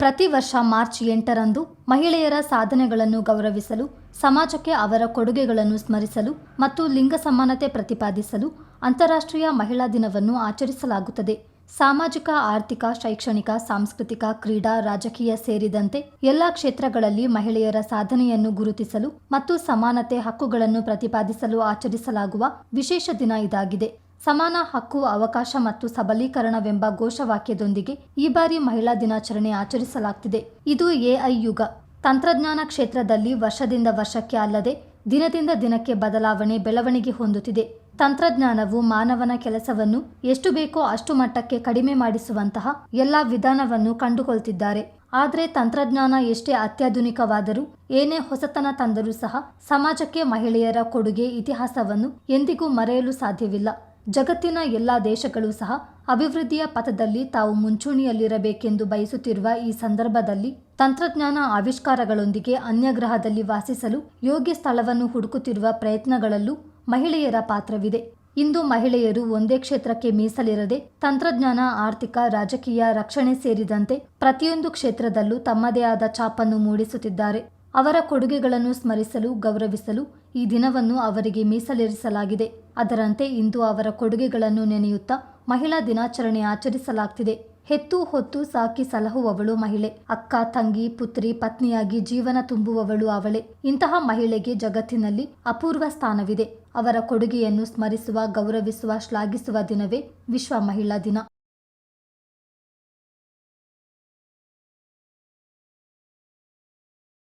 ಪ್ರತಿ ವರ್ಷ ಮಾರ್ಚ್ ಎಂಟರಂದು ಮಹಿಳೆಯರ ಸಾಧನೆಗಳನ್ನು ಗೌರವಿಸಲು, ಸಮಾಜಕ್ಕೆ ಅವರ ಕೊಡುಗೆಗಳನ್ನು ಸ್ಮರಿಸಲು ಮತ್ತು ಲಿಂಗ ಸಮಾನತೆ ಪ್ರತಿಪಾದಿಸಲು ಅಂತಾರಾಷ್ಟ್ರೀಯ ಮಹಿಳಾ ದಿನವನ್ನು ಆಚರಿಸಲಾಗುತ್ತದೆ. ಸಾಮಾಜಿಕ, ಆರ್ಥಿಕ, ಶೈಕ್ಷಣಿಕ, ಸಾಂಸ್ಕೃತಿಕ, ಕ್ರೀಡಾ, ರಾಜಕೀಯ ಸೇರಿದಂತೆ ಎಲ್ಲ ಕ್ಷೇತ್ರಗಳಲ್ಲಿ ಮಹಿಳೆಯರ ಸಾಧನೆಯನ್ನು ಗುರುತಿಸಲು ಮತ್ತು ಸಮಾನತೆ ಹಕ್ಕುಗಳನ್ನು ಪ್ರತಿಪಾದಿಸಲು ಆಚರಿಸಲಾಗುವ ವಿಶೇಷ ದಿನ ಇದಾಗಿದೆ. ಸಮಾನ ಹಕ್ಕು, ಅವಕಾಶ ಮತ್ತು ಸಬಲೀಕರಣವೆಂಬ ಘೋಷವಾಕ್ಯದೊಂದಿಗೆ ಈ ಬಾರಿ ಮಹಿಳಾ ದಿನಾಚರಣೆ ಆಚರಿಸಲಾಗ್ತಿದೆ. ಇದು ಎಐ ಯುಗ. ತಂತ್ರಜ್ಞಾನ ಕ್ಷೇತ್ರದಲ್ಲಿ ವರ್ಷದಿಂದ ವರ್ಷಕ್ಕೆ ಅಲ್ಲದೆ ದಿನದಿಂದ ದಿನಕ್ಕೆ ಬದಲಾವಣೆ, ಬೆಳವಣಿಗೆ ಹೊಂದುತ್ತಿದೆ. ತಂತ್ರಜ್ಞಾನವು ಮಾನವನ ಕೆಲಸವನ್ನು ಎಷ್ಟು ಬೇಕೋ ಅಷ್ಟು ಮಟ್ಟಕ್ಕೆ ಕಡಿಮೆ ಮಾಡಿಸುವಂತಹ ಎಲ್ಲ ವಿಧಾನವನ್ನು ಕಂಡುಕೊಳ್ತಿದ್ದಾರೆ. ಆದರೆ ತಂತ್ರಜ್ಞಾನ ಎಷ್ಟೇ ಅತ್ಯಾಧುನಿಕವಾದರೂ, ಏನೇ ಹೊಸತನ ತಂದರೂ ಸಹ ಸಮಾಜಕ್ಕೆ ಮಹಿಳೆಯರ ಕೊಡುಗೆ ಇತಿಹಾಸವನ್ನು ಎಂದಿಗೂ ಮರೆಯಲು ಸಾಧ್ಯವಿಲ್ಲ. ಜಗತ್ತಿನ ಎಲ್ಲ ದೇಶಗಳು ಸಹ ಅಭಿವೃದ್ಧಿಯ ಪಥದಲ್ಲಿ ತಾವು ಮುಂಚೂಣಿಯಲ್ಲಿರಬೇಕೆಂದು ಬಯಸುತ್ತಿರುವ ಈ ಸಂದರ್ಭದಲ್ಲಿ ತಂತ್ರಜ್ಞಾನ ಆವಿಷ್ಕಾರಗಳೊಂದಿಗೆ ಅನ್ಯಗ್ರಹದಲ್ಲಿ ವಾಸಿಸಲು ಯೋಗ್ಯ ಸ್ಥಳವನ್ನು ಹುಡುಕುತ್ತಿರುವ ಪ್ರಯತ್ನಗಳಲ್ಲೂ ಮಹಿಳೆಯರ ಪಾತ್ರವಿದೆ. ಇಂದು ಮಹಿಳೆಯರು ಒಂದೇ ಕ್ಷೇತ್ರಕ್ಕೆ ಮೀಸಲಿರದೆ ತಂತ್ರಜ್ಞಾನ, ಆರ್ಥಿಕ, ರಾಜಕೀಯ, ರಕ್ಷಣೆ ಸೇರಿದಂತೆ ಪ್ರತಿಯೊಂದು ಕ್ಷೇತ್ರದಲ್ಲೂ ತಮ್ಮದೇ ಆದ ಛಾಪನ್ನು ಮೂಡಿಸುತ್ತಿದ್ದಾರೆ. ಅವರ ಕೊಡುಗೆಗಳನ್ನು ಸ್ಮರಿಸಲು, ಗೌರವಿಸಲು ಈ ದಿನವನ್ನು ಅವರಿಗೆ ಮೀಸಲಿರಿಸಲಾಗಿದೆ. ಅದರಂತೆ ಇಂದು ಅವರ ಕೊಡುಗೆಗಳನ್ನು ನೆನೆಯುತ್ತಾ ಮಹಿಳಾ ದಿನಾಚರಣೆ ಆಚರಿಸಲಾಗ್ತಿದೆ. ಹೆತ್ತು ಹೊತ್ತು ಸಾಕಿ ಸಲಹುವವಳು ಮಹಿಳೆ. ಅಕ್ಕ, ತಂಗಿ, ಪುತ್ರಿ, ಪತ್ನಿಯಾಗಿ ಜೀವನ ತುಂಬುವವಳು ಅವಳೆ. ಇಂತಹ ಮಹಿಳೆಗೆ ಜಗತ್ತಿನಲ್ಲಿ ಅಪೂರ್ವ ಸ್ಥಾನವಿದೆ. ಅವರ ಕೊಡುಗೆಯನ್ನು ಸ್ಮರಿಸುವ, ಗೌರವಿಸುವ, ಶ್ಲಾಘಿಸುವ ದಿನವೇ ವಿಶ್ವ ಮಹಿಳಾ ದಿನ.